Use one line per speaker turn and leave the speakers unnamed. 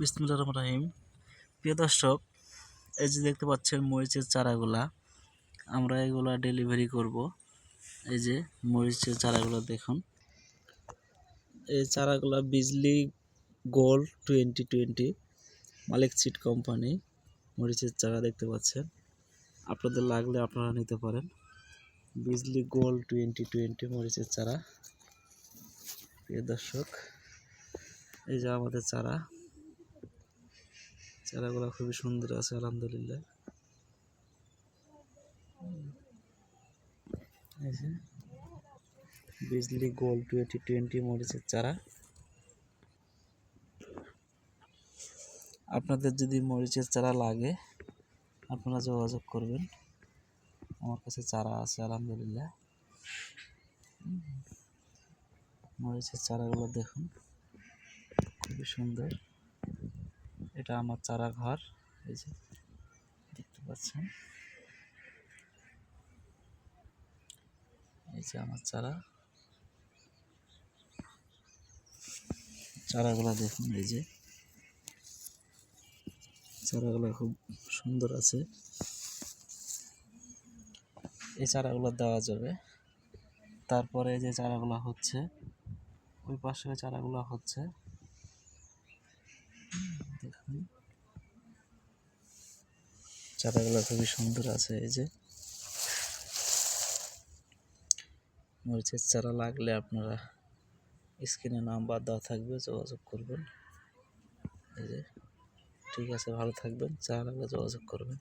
বিসমুল্লাহ রহমান রাহিম। প্রিয় দর্শক, এই যে দেখতে পাচ্ছেন মরিচের চারাগুলা, আমরা এগুলা ডেলিভারি করব। এই যে মরিচের চারাগুলো দেখুন। এই চারাগুলা Bijli gold twenty twenty Malik seed company মরিচের চারা দেখতে পাচ্ছেন। আপনাদের লাগলে আপনারা নিতে পারেন। বিজলি গোল্ড টোয়েন্টি টোয়েন্টি মরিচের চারা। প্রিয় দর্শক, এই যে আমাদের চারা। চারাগুলো খুবই সুন্দর আছে, আলহামদুলিল্লাহ। বিজলি গোল্ড টোয়েন্টি টোয়েন্টি মরিচের চারা। আপনাদের যদি মরিচের চারা লাগে, আপনারা যোগাযোগ করবেন। আমার কাছে চারা আছে, আলহামদুলিল্লাহ। মরিচের চারাগুলো দেখুন, খুবই সুন্দর। এটা আমার চারা ঘর, এই যে দেখতে পাচ্ছেন। এই যে আমার চারা। চারাগুলো দেখুন, এই যে। চারাগুলো খুব সুন্দর আছে। এই চারাগুলো দেওয়া যাবে। তারপরে যে চারাগুলো হচ্ছে, ওই পাশে চারাগুলো হচ্ছে। চারাগুলো খুবই সুন্দর আছে, এই যে। মরিচের চারা লাগলে আপনারা স্ক্রিনে নাম্বার দেওয়া থাকবে, যোগাযোগ করবেন। এই যে, ঠিক আছে, ভালো থাকবেন চারা লাগলে যোগাযোগ করবেন।